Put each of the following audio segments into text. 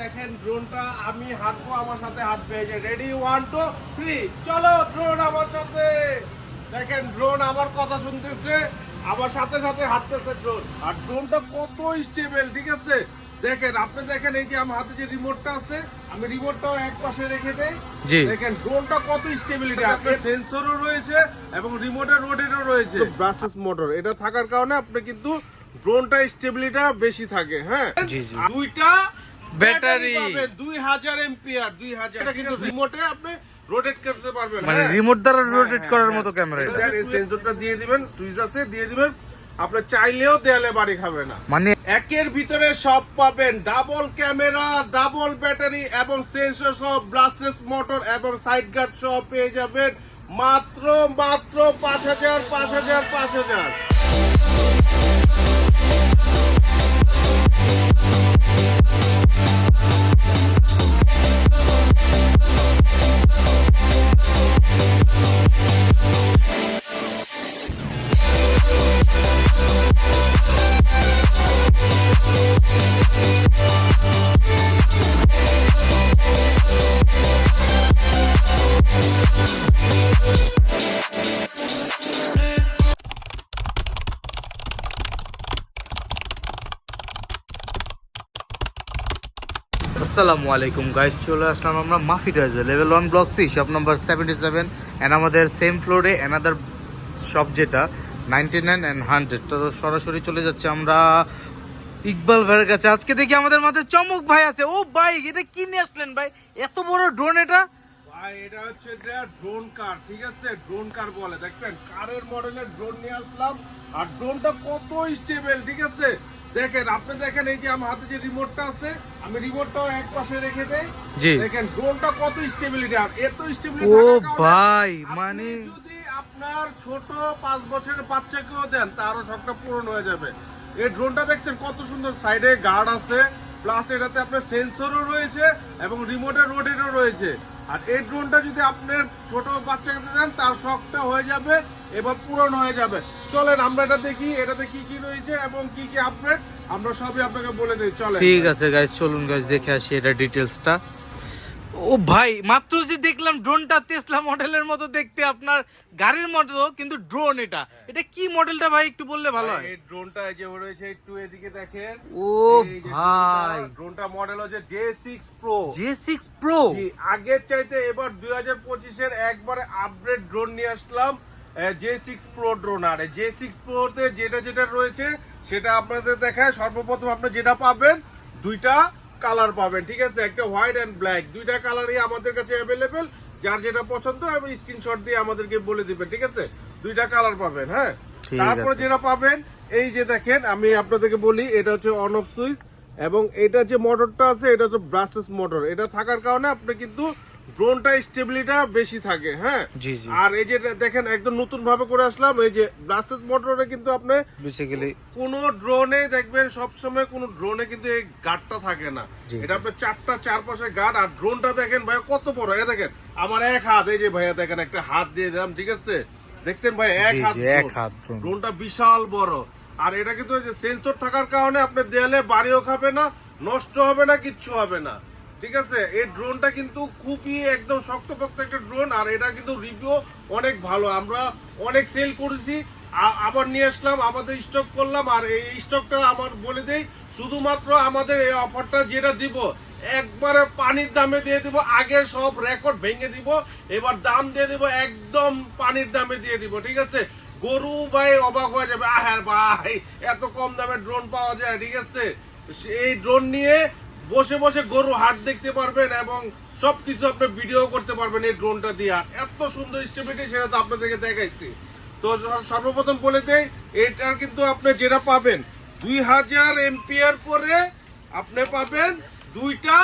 দেখেন ড্রোনটা আমি হাঁটবো আমার সাথে হাঁটবে। যে রেডি ওয়ান টু থ্রি চলো ড্রোন আমার সাথে। দেখেন ড্রোন আমার কথা শুনতেছে আমার সাথে সাথে হাঁটতেছে ড্রোন আর ড্রোনটা কত স্টেবল ঠিক আছে? দেখেন আপনি দেখেন এই যে আমার হাতে যে রিমোটটা আছে আমি রিমোটটাও এক পাশে রেখে দেই। দেখেন ড্রোনটা কত স্টেবিলিটি আপনার সেন্সরও রয়েছে এবং রিমোটের রোটেটও রয়েছে। ব্রাসেস মোটর এটা থাকার কারণে আপনি কিন্তু ড্রোনটা স্টেবিলিটা বেশি থাকে হ্যাঁ? জি, জি। দুইটা ব্যাটারি। হাজার এম্পিয়ার দুই হাজার। এটা কিন্তু রিমোটে আপনি রোটেট করতে পারবেন। মানে হ্যাঁ। রিমোট দ্বারা হ্যাঁ, রোটেট করার হ্যাঁ। মতো ক্যামেরা এটা। এটা এই সেন্সরটা দিয়ে দিবেন সুইচ আছে দিয়ে দিবেন। আপনি চাইলেও দেয়ালে বাড়ি খাবে না। মানে একের ভিতরে সব পাবেন। ডাবল ক্যামেরা ডাবল ব্যাটারি এবং সেন্সর সহ ব্লাসেস মোটর এবং সাইড গার্ড সহ পেয়ে যাবেন। মাত্র মাত্র পাঁচ হাজার পাঁচ হাজার পাঁচ হাজার। আসসালামু আলাইকুম গাইস চলে আসলাম আমরা Mafi টয়েজে level one block C shop number seventy seven and আমাদের সেম ফ্লোরে অ্যানাদার শপ যেটা নাইনটি নাইন অ্যান্ড হান্ড্রেড তো সরাসরি চলে যাচ্ছে আমরা ইকবাল ভাইয়ের কাছে। আজকে দেখি আমাদের মাঝে চমক ভাই আছে। ও ভাই এটা কি নিয়ে আসলেন ভাই? এত বড় ড্রোন এটা? ভাই এটা হচ্ছে ড্রোন কার ঠিক আছে? ড্রোন কার বলে দেখবেন? কারের মডেলের ড্রোন নিয়ে আসলাম। আর ড্রোনটা কত স্টেবল ঠিক আছে? দেখেন আপনি দেখেন এই যে আমার হাতে যে রিমোটটা আছে আমি রিমোটটাও এক পাশে রেখে দেই। জি। দেখেন ড্রোনটা কত স্টেবিলিটি আর এত স্টেবিলিটি ও ভাই মানে যদি আপনার ছোট পাঁচ বছরের বাচ্চাকেও দেন তারও সবটা পূরণ হয়ে যাবে। এই ড্রোনটা দেখছেন, কত সুন্দর সাইডে গার্ড আছে প্লাস এটাতে আপনার সেন্সরও রয়েছে এবং রিমোটের রোটেটও রয়েছে। আর এই ড্রোনটা যদি আপনার ছোট বাচ্চাকে দেন, তার শখটা হয়ে যাবে এবার পূরণ হয়ে যাবে। চলেন, আমরা এটা দেখি, এটাতে কি কি রয়েছে এবং কি কি আপডেট আমরা সবই আপনাকে বলে দিই, চলেন। ঠিক আছে গাইজ চলুন গাইজ দেখে আসি এটা ডিটেলসটা ও ভাই মাত্র যে দেখলাম ড্রোনটা তেসলা মডেলের মতো দেখতে আপনার গাড়ির মতো কিন্তু ড্রোন এটা। এটা কি মডেলটা ভাই? একটু বললে ভালো হয়। এই ড্রোনটা যে রয়েছে একটু এদিকে দেখেন। ও ভাই। ড্রোনটা- মডেল হচ্ছে J six pro J six pro জি, আগের চাইতে এবার দুই হাজার পঁচিশের একবারে আপগ্রেড ড্রোন নিয়ে আসলাম জে সিক্স প্রো ড্রোন আর জে সিক্স প্রোতে যেটা যেটা রয়েছে সেটা আপনাদের দেখায় সর্বপ্রথম আপনি যেটা পাবেন দুইটা কালার পাবেন ঠিক আছে? একটা হোয়াইট অ্যান্ড ব্ল্যাক দুইটা কালারই আমাদের কাছে অ্যাভেলেবেল যার যেটা পছন্দ আপনি স্ক্রিনশট দিয়ে আমাদেরকে বলে দিবেন ঠিক আছে? দুইটা কালার পাবেন হ্যাঁ? তারপরে যেটা পাবেন এই যে দেখেন আমি আপনাদেরকে বলি এটা হচ্ছে অন অফ সুইচ এবং এটা যে মোটরটা আছে এটা হচ্ছে ব্রাসেস মোটর এটা থাকার কারণে আপনি কিন্তু ড্রোনটা স্টেবিলিটা বেশি থাকে হ্যাঁ? আর এই যে দেখেন একদম নতুন ভাবে করে আসলাম এই যে ব্রাসেস মোটরে কিন্তু আপনি বেসিক্যালি কোন ড্রোনে দেখবেন সবসময় কোন ড্রোনে কিন্তু এই গার্ডটা থাকে না। এটা আপনার চারটা চারপাশে গার্ড আর ড্রোনটা দেখেন ভাই কত বড় এই দেখেন আমার এক হাত এই যে ভাইয়া দেখেন একটা হাত দিয়ে দিলাম ঠিক আছে? দেখছেন ভাই এক হাত এক হাত ড্রোনটা বিশাল বড়। আর এটা কিন্তু সেন্সর থাকার কারণে আপনার দেয়ালে বাড়িও খাবে না নষ্ট হবে না কিচ্ছু হবে না। ঠিক আছে? এই ড্রোনটা কিন্তু খুবই একদম শক্তপোক্ত একটা ড্রোন আর এটা কিন্তু রিভিউ অনেক ভালো। আমরা অনেক সেল করেছি। আবার নিয়ে আসলাম আমাদের স্টক করলাম, আর এই স্টকটা আমার বলে দেই, শুধুমাত্র আমাদের এই অফারটা যেটা দিব, একবারে পানির দামে দিয়ে দিব আগের সব রেকর্ড ভেঙে দিব, এবার দাম দিয়ে দিব, একদম পানির দামে দিয়ে দিব, ঠিক আছে? গরু ভাই অবাক হয়ে যাবে, আহার ভাই, এত কম দামে ড্রোন পাওয়া যায়, ঠিক আছে? এই ড্রোন নিয়ে বসে বসে গরু হাট দেখতে পারবেন এবং সবকিছু আপনি ভিডিও করতে পারবেন এই ড্রোনটা দিয়ে এত সুন্দর স্টেবিলিটি সেটা তো আপনাদেরকে দেখাইছি তো সর্বপ্রথম বলে দেই এটার কিন্তু আপনি যেটা পাবেন দুই হাজার এম্পিয়ার করে আপনি পাবেন দুইটা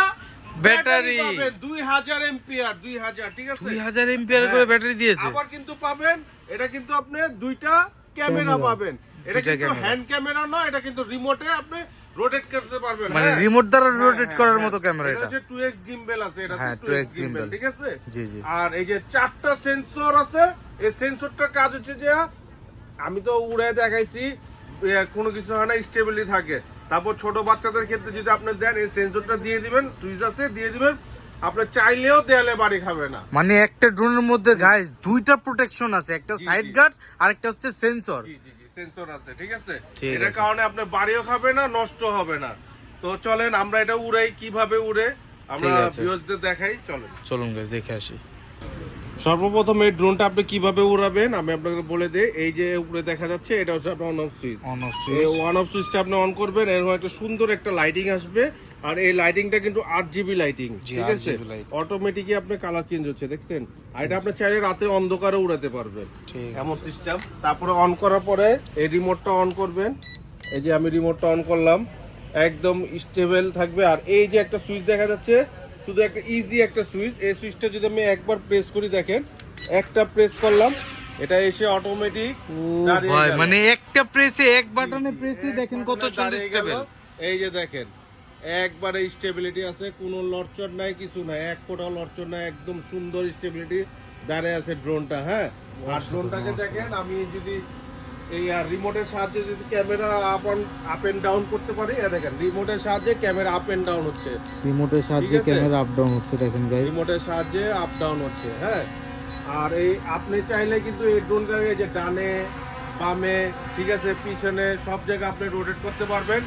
ব্যাটারি। পাবেন দুই হাজার এম্পিয়ার দুই হাজার ঠিক আছে দুই হাজার করে হ্যাঁ। ব্যাটারি দিয়েছে আবার কিন্তু পাবেন এটা কিন্তু আপনি দুইটা ক্যামেরা ক্যামেরা। পাবেন এটা কিন্তু হ্যান্ড ক্যামেরা নয় এটা কিন্তু রিমোটে আপনি রোটেট করতে পারবেন মানে। রিমোট দ্বারা হ্যাঁ, রোটেট হ্যাঁ, করার হ্যাঁ। মতো ক্যামেরা এটা এটা। হচ্ছে 2x গিম্বেল আছে এটা হ্যাঁ, 2x 2x গিম্বেল ঠিক আছে? জি, জি। আর এই যে চারটা সেন্সর আছে এই সেন্সরটার কাজ হচ্ছে যে আমি তো উড়ে দেখাইছি কোনো কিছু হয় না স্টেবিলি থাকে। তারপর ছোট বাচ্চাদের ক্ষেত্রে যদি আপনি দেন এই সেন্সরটা দিয়ে দিবেন সুইচ আছে দিয়ে দিবেন। আপনি চাইলেও দেয়ালে বাড়ি খাবে না। মানে একটা ড্রোনের মধ্যে গাইস দুইটা প্রোটেকশন আছে একটা সাইড গার্ড আর একটা হচ্ছে সেন্সর জি জি জি। সেন্সর আছে ঠিক আছে? এটার কারণে আপনি বাড়িও খাবে না নষ্ট হবে না। তো চলেন আমরা এটা উড়াই কীভাবে উড়ে আমরা ভিউয়ার্সদের দেখাই চলেন। চলুন গাইস দেখে আসি। সর্বপ্রথম এই ড্রোনটা আপনি কীভাবে উড়াবেন আমি আপনাকে বলে দিই এই যে উপরে দেখা যাচ্ছে এটা হচ্ছে আপনার on off switch on off এই ওয়ান অফ সুইচটা আপনি অন করবেন এরকম একটা সুন্দর একটা লাইটিং আসবে আর এই লাইটিংটা কিন্তু আট জিবি লাইটিং ঠিক আছে? অটোমেটিকই আপনার কালার চেঞ্জ হচ্ছে দেখছেন? আর এটা আপনার চাইলে রাতে অন্ধকারে উড়াতে পারবেন। ঠিক এমন সিস্টেম তারপরে অন করার পরে এই রিমোটটা অন করবেন। এই যে আমি রিমোটটা অন করলাম একদম স্টেবল থাকবে। আর এই যে একটা সুইচ দেখা যাচ্ছে শুধু একটা ইজি একটা সুইচ এই সুইচটা যদি আমি একবার প্রেস করি দেখেন একটা প্রেস করলাম এটা এসে অটোমেটিক ভাই মানে একটা প্রেসে এক বাটনে প্রেসে দেখেন কত সুন্দর স্টেবল এই যে দেখেন একবারে স্টেবিলিটি আছে কোনো লড়চড় নাই কিছু নাই। এক ফোটাও লড়চড় নাই একদম সুন্দর স্টেবিলিটি দাঁড়িয়ে আছে ড্রোনটা হ্যাঁ? আর ড্রোনটাকে দেখেন আমি যদি এই আর রিমোটের সাহায্যে যদি camera up up and down করতে পারি এই দেখেন রিমোটের সাহায্যে ক্যামেরা আপ এন্ড ডাউন হচ্ছে। রিমোটের সাহায্যে ক্যামেরা আপ ডাউন হচ্ছে দেখেন গাইস রিমোটের সাহায্যে আপ ডাউন হচ্ছে হ্যাঁ? আর এই আপনি চাইলে কিন্তু এই ড্রোনটাকে যে ডানে বামে ঠিক আছে পিছনে সব জায়গায় আপনি রোটেট করতে পারবেন।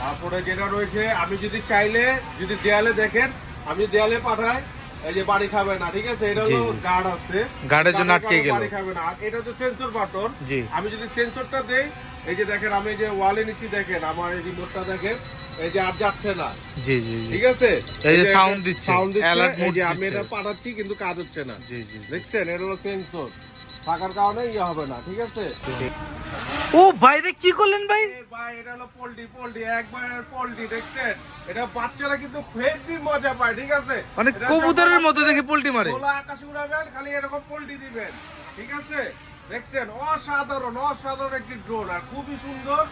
তারপরে যেটা রয়েছে আমি যদি চাইলে যদি দেয়ালে দেখেন আমি দেয়ালে পাঠাই এই যে বাড়ি খাবে না ঠিক আছে? এটা হলো গার্ড আছে। গার্ডের জন্য আটকে গেল। বাড়ি খাবে না। আর এটা তো সেন্সর বাটন আমি যদি সেন্সরটা দেই এই যে দেখেন আমি যে ওয়ালে নিচ্ছি দেখেন আমার এই রিমোটটা দেখেন এই যে আর যাচ্ছে না। জি জি জি। ঠিক আছে? এই যে sound দিচ্ছে, সাউন্ড দিচ্ছে এই mode যে আমি এটা পাঠাচ্ছি কিন্তু কাজ হচ্ছে না। জি জি দেখছেন? এটা হলো সেন্সর থাকার কারণে ইয়ে হবে না ঠিক আছে? ও ভাই রে কি করলেন ভাই? ভাই এটা হলো পোল্ট্রি পোল্ট্রি একবার পোল্ট্রি দেখছেন? এটা বাচ্চারা কিন্তু হেভি মজা পায় ঠিক আছে? মানে কবুতরের মতো দেখে পোল্টি মারে। খোলা আকাশে উড়াবেন খালি এরকম পোল্ট্রি দিবেন ঠিক আছে? দেখছেন? অসাধারণ অসাধারণ একটি ড্রোন আর খুবই সুন্দর।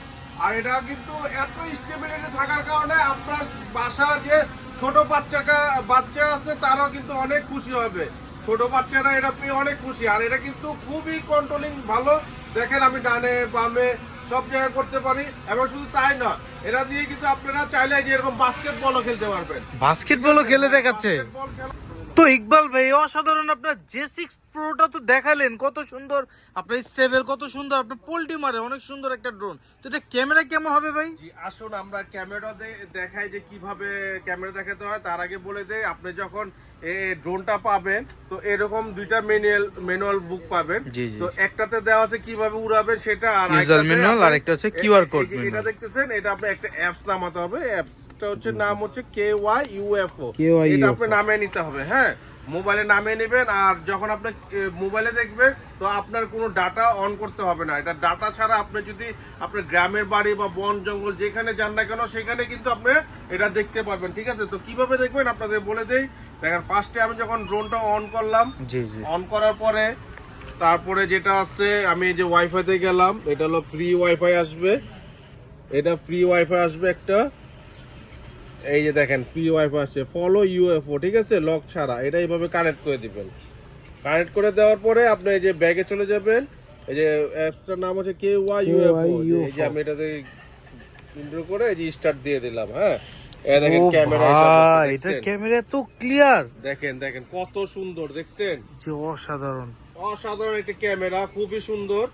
আর এটা কিন্তু এত স্টেবিলিটি থাকার কারণে আপনার বাসা যে ছোট বাচ্চাটা বাচ্চা আছে তারাও কিন্তু অনেক খুশি হবে। ছোট বাচ্চারা এটা পেয়ে অনেক খুশি। আর এটা কিন্তু খুবই কন্ট্রোলিং ভালো। দেখেন আমি ডানে বামে সব জায়গায় করতে পারি এবং শুধু তাই নয় এরা দিয়ে কিন্তু আপনারা চাইলে যে এরকম বাস্কেটবলও খেলতে পারবেন। বাস্কেটবলও খেলে দেখাচ্ছে। তো ইকবাল ভাই অসাধারণ আপনার জে সিক্স প্রোটা তো দেখালেন কত সুন্দর। আপনার স্টেবল কত সুন্দর আপনার পোল্টি মারে অনেক সুন্দর একটা ড্রোন তো এটা ক্যামেরা কেমন হবে ভাই? আসুন আমরা ক্যামেরা দেখাই যে কীভাবে ক্যামেরা দেখাতে হয়। তার আগে বলে দেয় আপনি যখন এই ড্রোনটা পাবেন তো এরকম দুইটা ম্যানুয়াল ম্যানুয়াল বুক পাবেন। তো একটাতে দেওয়া আছে কীভাবে উড়াবেন সেটা আর হচ্ছে এই- code এই যে এটা দেখতেছেন এটা আপনি একটা অ্যাপস নামাতে হবে অ্যাপসটা হচ্ছে নাম হচ্ছে কে ওয়াই ইউএফও এটা আপনি নামে নিতে হবে হ্যাঁ? মোবাইলে নামে নেবেন আর যখন আপনি মোবাইলে দেখবেন তো আপনার কোনো ডাটা অন করতে হবে না। এটা ডাটা ছাড়া আপনি যদি আপনার গ্রামের বাড়ি বা বন জঙ্গল যেখানে যান না কেন সেখানে কিন্তু আপনি এটা দেখতে পারবেন ঠিক আছে? তো কীভাবে দেখবেন? আপনাদের বলে দেই। দেখেন ফার্স্টে আমি যখন ড্রোনটা অন করলাম অন করার পরে তারপরে যেটা আছে আমি যে ওয়াইফাইতে গেলাম এটা হলো ফ্রি ওয়াইফাই আসবে। এটা ফ্রি ওয়াইফাই আসবে একটা। এই যে দেখেন ফ্রি ওয়াইফাই আসছে। ফলো ইউএফও ঠিক আছে? লক ছাড়া। এটা এইভাবে কানেক্ট করে দিবেন। কানেক্ট করে দেওয়ার পরে আপনি এই যে ব্যাগে চলে যাবেন। এই যে অ্যাপসটার নাম হচ্ছে কে ওয়াই ইউএফও এই যে আমি এটাতে ইন্টার করে এই যে স্টার্ট দিয়ে দিলাম হ্যাঁ? এই দেখেন ক্যামেরা এটা ক্যামেরা তো ক্লিয়ার দেখেন দেখেন কত সুন্দর দেখছেন? যে অসাধারণ। অসাধারণ একটি ক্যামেরা খুবই সুন্দর।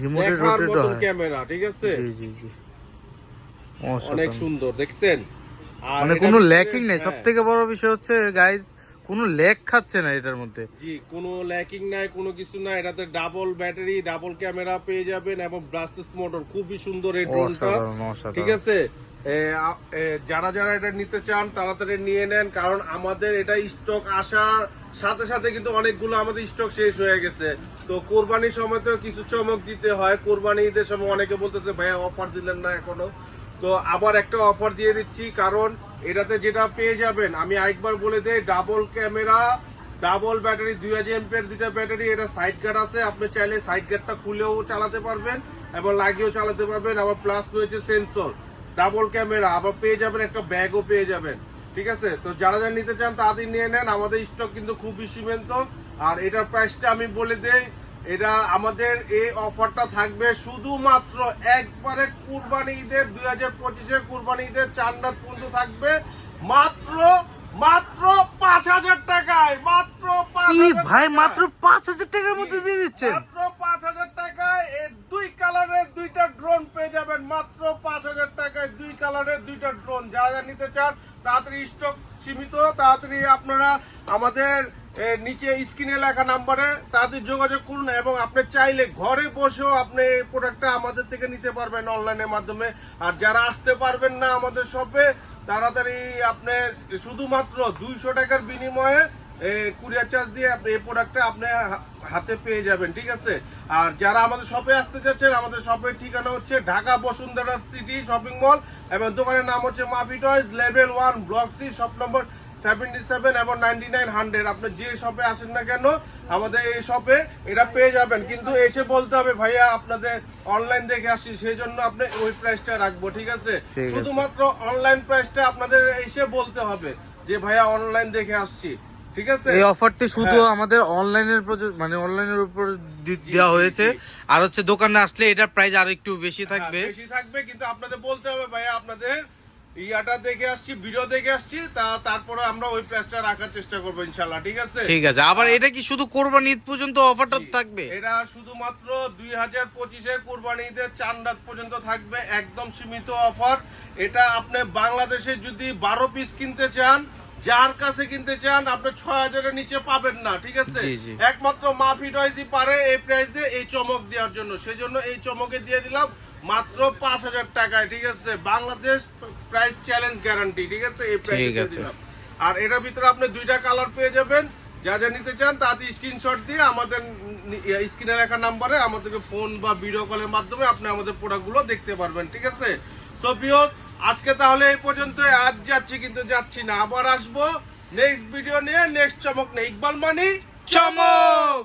রিমোটের রোটেট ক্যামেরা ঠিক আছে? জি জি জি। অনেক সুন্দর দেখছেন? মানে কোনো ল্যাকিং নেই। সব হ্যাঁ, থেকে বড় বিষয় হচ্ছে গাইজ কোনো ল্যাক খাচ্ছে না এটার মধ্যে। জি কোনো ল্যাকিং নাই কোনো কিছু এটাতে ডাবল ব্যাটারি ডাবল ক্যামেরা পেয়ে যাবেন এবং ব্লাস্টেস মোটর খুবই সুন্দর এই ড্রোনটা ঠিক আছে? যারা যারা এটা নিতে চান তাড়াতাড়ি নিয়ে নেন কারণ আমাদের এটা স্টক আসার সাথে সাথে কিন্তু অনেকগুলো আমাদের স্টক শেষ হয়ে গেছে। তো কোরবানির সময় তো কিছু চমক দিতে হয়। কোরবানি ঈদের সময় অনেকে বলতেছে ভাইয়া অফার দিলেন না এখনও। তো আবার একটা অফার দিয়ে দিচ্ছি, কারণ এটাতে যেটা পেয়ে যাবেন, আমি আরেকবার বলে দেই ডাবল ক্যামেরা ডাবল ব্যাটারি দুই হাজার এমপের দুইটা ব্যাটারি এটা সাইড গার্ড আছে, আপনি চাইলে সাইড গার্ডটা খুলেও চালাতে পারবেন এবং লাগিয়েও চালাতে পারবেন, আবার প্লাস রয়েছে সেন্সর ডাবল ক্যামেরা আবার পেয়ে যাবেন, একটা ব্যাগও পেয়ে যাবেন, ঠিক আছে? তো যারা যারা নিতে চান তাড়াতাড়ি নিয়ে নেন, আমাদের স্টক কিন্তু খুবই সীমিত, আর এটার প্রাইসটা আমি বলে দেই এটা আমাদের এই অফারটা থাকবে শুধুমাত্র একবারে কুরবানি ঈদের দুই হাজার পঁচিশে কুরবানি ঈদের চার রাত পর্যন্ত থাকবে। মাত্র মাত্র পাঁচ হাজার টাকায় মাত্র কি ভাই মাত্র পাঁচ হাজার টাকার মধ্যে দিয়ে দিচ্ছেন? মাত্র পাঁচ হাজার টাকায় এই দুই কালারের দুইটা ড্রোন পেয়ে যাবেন। মাত্র পাঁচ হাজার টাকায় দুই কালারের দুইটা ড্রোন। যারা যারা নিতে চান তাড়াতাড়ি স্টক সীমিত তাড়াতাড়ি আপনারা আমাদের নিচে স্ক্রিনে লেখা নাম্বারে তাদের যোগাযোগ করুন এবং আপনি চাইলে ঘরে বসেও আপনি এই প্রোডাক্টটা আমাদের থেকে নিতে পারবেন অনলাইনের মাধ্যমে। আর যারা আসতে পারবেন না আমাদের শপে তাড়াতাড়ি আপনি শুধুমাত্র দুইশো টাকার বিনিময়ে কুরিয়ার চার্জ দিয়ে আপনি এই প্রোডাক্টটা আপনি হাতে পেয়ে যাবেন, ঠিক আছে? আর যারা আমাদের শপে আসতে চাচ্ছেন, আমাদের শপের ঠিকানা হচ্ছে Dhaka Bashundhara city shopping mall এবং দোকানের নাম হচ্ছে Mafi toys level one block C shop number seventy seven এবং নাইনটি নাইন হান্ড্রেড আপনি যে শপে আসেন না কেন আমাদের এই শপে এটা পেয়ে যাবেন। কিন্তু এসে বলতে হবে ভাইয়া আপনাদের অনলাইন দেখে আসছি সেই জন্য আপনি ওই প্রাইসটা রাখব। ঠিক আছে? শুধুমাত্র অনলাইন প্রাইসটা আপনাদের এসে বলতে হবে যে ভাইয়া অনলাইন দেখে আসছি। ঠিক আছে? এই অফারটি শুধু হ্যাঁ। আমাদের অনলাইনের মানে অনলাইনের উপর দেওয়া হয়েছে। আর হচ্ছে দোকানে আসলে এটার প্রাইস আরও একটু বেশি থাকবে। হ্যাঁ, বেশি থাকবে কিন্তু আপনাদের বলতে হবে ভাইয়া আপনাদের ইয়াটা দেখে আসছি ভিডিও দেখে আসছি তা তারপরে আমরা ওই প্রাইসটা রাখার চেষ্টা করব ইনশাল্লাহ ঠিক আছে? ঠিক আছে আবার এটা কি শুধু কোরবানি ঈদ পর্যন্ত অফারটা থাকবে? এটা শুধুমাত্র দুই হাজার পঁচিশের কোরবানি ঈদের চার রাত পর্যন্ত থাকবে একদম সীমিত অফার। এটা আপনি বাংলাদেশে যদি বারো পিস কিনতে চান যার কাছে কিনতে চান আপনি ছয় হাজারের নিচে পাবেন না ঠিক আছে। একমাত্র মাফি টয়জি পারে এই প্রাইসে এই চমক দেওয়ার জন্য। সেই জন্য এই চমকে দিয়ে দিলাম। মাত্র পাঁচ হাজার টাকায় ঠিক আছে? বাংলাদেশ প্রাইস চ্যালেঞ্জ গ্যারান্টি ঠিক আছে? এই প্রাইসে দিলাম। আর এটার ভিতরে আপনি দুইটা কালার পেয়ে যাবেন। যা যা নিতে চান তাতে স্ক্রিনশট দিয়ে আমাদের স্ক্রিনে লেখা নাম্বারে আমাদেরকে ফোন বা ভিডিও কলের মাধ্যমে আপনি আমাদের প্রোডাক্টগুলো দেখতে পারবেন ঠিক আছে? সো প্রিয় আজকে তাহলে এই পর্যন্ত আজ যাচ্ছি কিন্তু যাচ্ছি না আবার আসব নেক্সট ভিডিও নিয়ে নেক্সট চমক নেই ইকবাল মানি চমক!